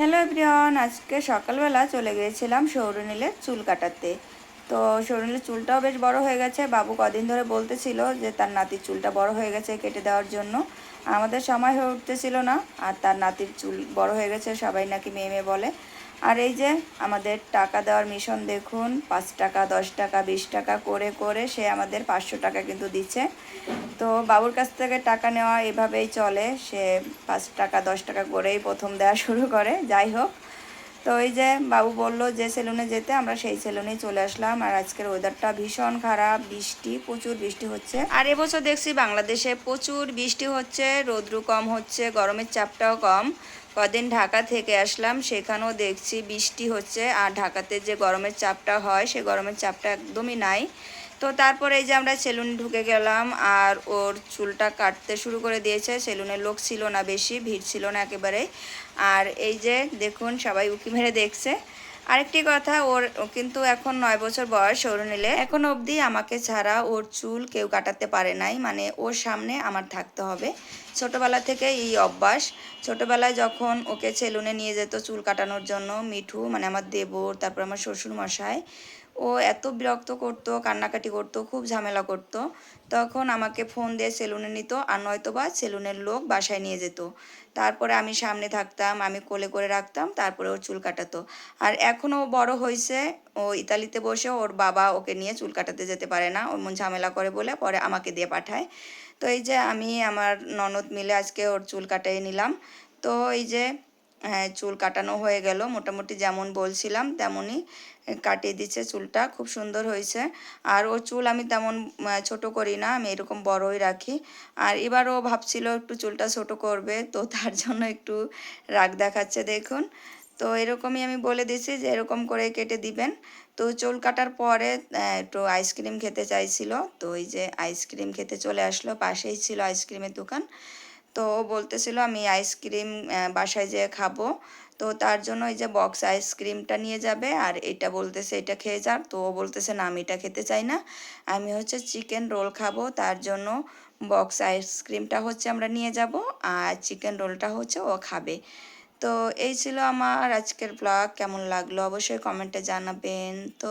Hello everyone, আজকে সকালবেলা চলে গিয়েছিলাম সৌরনীলের চুল কাটাতে। তো সৌরনীলের চুলটাও বেশ বড় হয়ে গেছে। বাবু কদিন ধরে বলতেছিল যে তার নাতির চুলটা বড় হয়ে গেছে কেটে দেওয়ার জন্য। আমাদের সময় হয়ে উঠতেছিল না, আর তার নাতির চুল বড় হয়ে গেছে, সবাই নাকি মেয়ে মেয়ে বলে। আর এই যে আমাদের টাকা দেওয়ার মিশন দেখুন, পাঁচ টাকা, দশ টাকা, বিশ টাকা করে করে সে আমাদের পাঁচশো টাকা কিন্তু দিচ্ছে। তো বাবুর কাছ থেকে টাকা নেওয়া এভাবেই চলে। সে পাঁচ টাকা, দশ টাকা করেই প্রথম দেওয়া শুরু করে। যাই হোক, তো ওই যে বাবু বলল যে সেলুনে যেতে, আমরা সেই সেলুনেই চলে আসলাম। আর আজকের ওয়েদারটা ভীষণ খারাপ, বৃষ্টি, প্রচুর বৃষ্টি হচ্ছে। আর এবছর দেখছি বাংলাদেশে প্রচুর বৃষ্টি হচ্ছে রৌদ্র কম হচ্ছে, গরমের চাপটাও কম। কদিন ঢাকা থেকে আসলাম, সেখানেও দেখছি বৃষ্টি হচ্ছে আর ঢাকাতে যে গরমের চাপটা হয়, সে গরমের চাপটা একদমই নাই। তো তারপরে এই যে আমরা সেলুনে ঢুকে গেলাম আর ওর চুলটা কাটতে শুরু করে দিয়েছে, সেলুনের লোক ছিল না বেশি, ভিড় ছিল না একেবারে আর এই যে দেখুন, সবাই উকি মেরে দেখছে। আরেকটি কথা, ওর কিন্তু এখন নয় বছর বয়স ওর নিলে। এখন অবধি আমাকে ছাড়া ওর চুল কেউ কাটাতে পারে নাই মানে ওর সামনে আমার থাকতে হবে। ছোটোবেলা থেকে এই অভ্যাস। ছোটোবেলায় যখন ওকে সেলুনে নিয়ে যেত চুল কাটানোর জন্য, মিঠু মানে আমার দেবর, তারপর আমার শ্বশুর মশাই ও এত বিরক্ত করতো, কান্নাকাটি করতো, খুব ঝামেলা করতো। তখন আমাকে ফোন দিয়ে সেলুনে নিত আর নয়তো বা সেলুনের লোক বাসায় নিয়ে যেত। তারপরে আমি সামনে থাকতাম, আমি কোলে করে রাখতাম, তারপরে ওর চুল কাটাতো। আর এখনও বড় হয়েছে, ও ইতালিতে বসে ওর বাবা ওকে নিয়ে চুল কাটাতে যেতে পারে না ওর মন ঝামেলা করে বলে পরে আমাকে দিয়ে পাঠায়। তো এই যে আমি আমার ননদ মিলে আজকে ওর চুল কাটিয়ে নিলাম। তো এই যে চুল কাটানো হয়ে গেল। মোটামুটি যেমন বলছিলাম, তেমনই কাটিয়ে দিচ্ছে চুলটা। খুব সুন্দর হয়েছে। আর ও চুল আমি তেমন ছোট করি না, আমি এরকম বড়ই রাখি। আর এবার ও ভাবছিল একটু চুলটা ছোট করবে, তো তার জন্য একটু রাগ দেখাচ্ছে, দেখুন। তো এরকমই আমি বলে দিছি যে, এরকম করে কেটে দিবেন। তো চুল কাটার পরে একটু আইসক্রিম খেতে চাইছিল। তো ওই যে আইসক্রিম খেতে চলে আসলো, পাশেই ছিল আইসক্রিমের দোকান। তো ও বলতেছিল, আমি আইসক্রিম বাসায় যেয়ে খাব। তো তার জন্য এই যে বক্স আইসক্রিমটা নিয়ে যাবে আর এটা বলতেছে, এটা খেয়ে যার তো ও বলতেছে, না, আমি এটা খেতে চাই না। আমি হচ্ছে চিকেন রোল খাব। তার জন্য বক্স আইসক্রিমটা হচ্ছে আমরা নিয়ে যাব আর চিকেন রোলটা হচ্ছে ও খাবে। তো এই ছিল আমার আজকের ব্লগ কেমন লাগল অবশ্যই কমেন্টে জানাবেন। তো